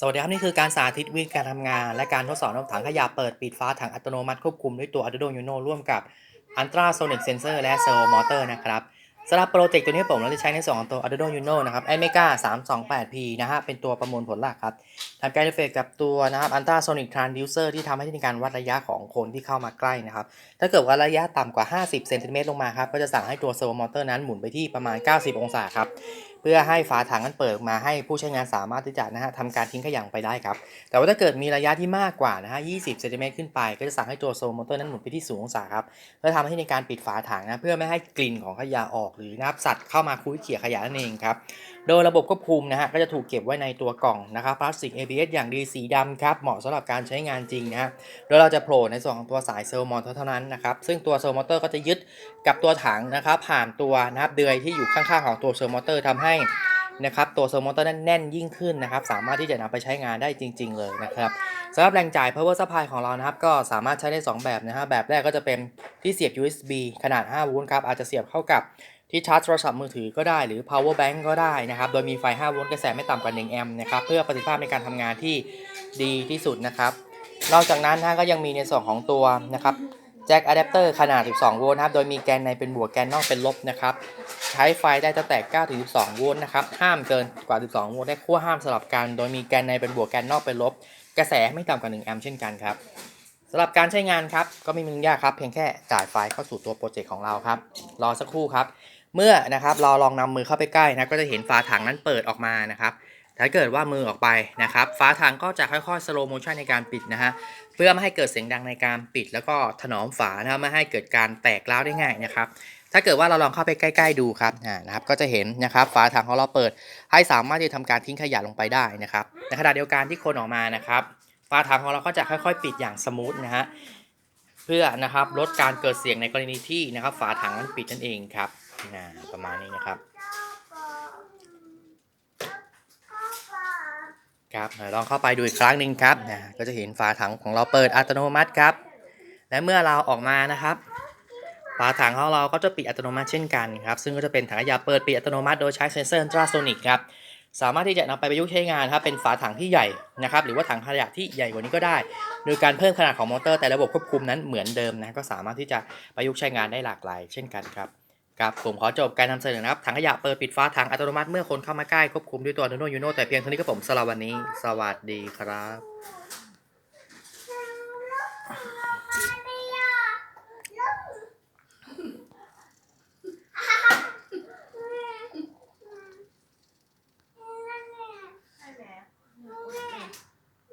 สวัสดีครับ นี่คือการสาธิตวิธีการทำงาน และการทดสอบระบบถังขยะเปิดปิดฟ้าถังอัตโนมัติควบคุมด้วยตัว Arduino Uno ร่วมกับ Ultrasonic Sensor และ Servo Motor นะครับสำหรับโปรเจกต์ตัวนี้ผมเราจะใช้ในส่วนของตัว Arduino Uno นะครับ Amiga 328P นะฮะเป็นตัวประมวลผลหลักครับทำการเอร์เฟซกับตัวนะครับ Ultrasonic Transducer ที่ทำให้ในการวัดระยะของคนที่เข้ามาใกล้นะครับ ถ้าเกิดว่าระยะต่ำกว่า 50เซนติเมตรลงมาครับก็จะสั่งให้ตัว Servo Motor นั้นหมุนไปที่ประมาณ 90 องศาครับเพื่อให้ฝาถังนั้นเปิดมาให้ผู้ใช้งานสามารถที่จะนะฮะทำการทิ้งขยะไปได้ครับ แต่ว่าถ้าเกิดมีระยะที่มากกว่านะฮะ 20 เซนติเมตรขึ้นไป ก็จะสั่งให้ตัวโซลมอเตอร์นั้นหมุนไปที่0องศาครับ เพื่อทำให้ในการปิดฝาถังนะ เพื่อไม่ให้กลิ่นของขยะออกหรือนับสัตว์เข้ามาคุ้ยเขี่ยขยะนั่นเองครับ โดยระบบควบคุมนะฮะ ก็จะถูกเก็บไว้ในตัวกล่องนะครับ พลาสติก ABS อย่างดีสีดำครับ เหมาะสำหรับการใช้งานจริงนะฮะ โดยเราจะโผล่ในส่วนของตัวสายเซลล์มอเตอร์เท่านั้นนะครับ ซึ่งตัวเซลล์มอเตอร์ก็จะยึดกับตัวถังนะครับผ่านตัวนะครับเดือยที่อยู่ข้างๆของตัวเซลล์มอเตอร์ทำให้นะครับตัวเซลล์มอเตอร์นั้นแน่นยิ่งขึ้นนะครับ สามารถที่จะนำไปใช้งานได้จริง ๆ เลยนะครับสำหรับแรงจ่าย power supply ของเรานะครับ ก็สามารถใช้ได้ 2 แบบนะฮะแบบแรกก็จะเป็นที่เสียบ USB ขนาด 5 โวลต์ครับอาจจะเสียบเข้ากับที่ชาร์จโทรศัพท์มือถือก็ได้หรือ power bank ก็ได้นะครับ โดยมีไฟ 5 โวลต์กระแสไม่ต่ำกว่า 1 แอมป์นะครับ เพื่อประสิทธิภาพในการทำงานที่ดีที่สุดนะครับ นอกจากนั้นนะก็ยังมีในส่วนของตัวนะครับ แจ็คอะแดปเตอร์ขนาด 12 โวลต์นะครับ โดยมีแกนในเป็นบวกแกนนอกเป็นลบนะครับ ใช้ไฟได้ตั้งแต่ 9 ถึง 12 โวลต์นะครับ ห้ามเกินกว่า 12 โวลต์ได้ขั้วห้ามสลับกัน โดยมีแกนในเป็นบวกแกนนอกเป็นลบ กระแสไม่ต่ำกว่า 1 แอมป์เช่นกันครับสำหรับการใช้งานครับ ก็ไม่มียุ่งยากครับ เพียงแค่จ่ายไฟเข้าสู่ตัวโปรเจกต์ของเราครับ รอสักครู่ครับ เมื่อนะครับเราลองนำมือเข้าไปใกล้นะ ก็จะเห็นฝาถังนั้นเปิดออกมานะครับ ถ้าเกิดว่ามือออกไปนะครับฝาถังก็จะค่อยๆ slow motion ในการปิดนะฮะเพื่อไม่ให้เกิดเสียงดังในการปิด แล้วก็ถนอมฝานะครับไม่ให้เกิดการแตกร้าวได้ง่ายนะครับ ถ้าเกิดว่าเราลองเข้าไปใกล้ ๆ ดูครับอ่านะครับ ก็จะเห็นนะครับฝาถังของเราเปิด ให้สามารถที่จะทำการทิ้งขยะลงไปได้นะครับในขณะเดียวกันที่คนออกมานะครับฝาถังของเราก็จะค่อยๆ ปิดอย่างสมูทนะฮะเพื่อนะครับลดการเกิดเสียงในกรณีที่นะครับฝาถังนั้นปิดนั่นเองครับนะประมาณนี้นะครับ ครับลองเข้าไปดูอีกครั้งหนึ่งครับนะก็จะเห็นฝาถังของเราเปิดอัตโนมัติครับ และเมื่อเราออกมานะครับ ฝาถังของเราก็จะปิดอัตโนมัติเช่นกันครับ ซึ่งก็จะเป็นถังขยะเปิดปิดอัตโนมัติโดยใช้เซนเซอร์อัลตราโซนิกครับสามารถที่จะนำไปประยุกต์ใช้งานครับเป็นฝาถังที่ใหญ่นะครับ หรือว่าถังขยะที่ใหญ่กว่านี้ก็ได้ โดยการเพิ่มขนาดของมอเตอร์แต่ระบบควบคุมนั้นเหมือนเดิมนะก็สามารถที่จะประยุกต์ใช้งานได้หลากหลาย เช่นกันครับ ครับผมขอจบการนำเสนอนะครับถังขยะเปิดปิดฟ้าถังอัตโนมัติเมื่อคนเข้ามาใกล้ควบคุมด้วยตัวโนโนยูโนแต่เพียงเท่านี้ก็ผมสำหรับวันนี้ สวัสดีครับ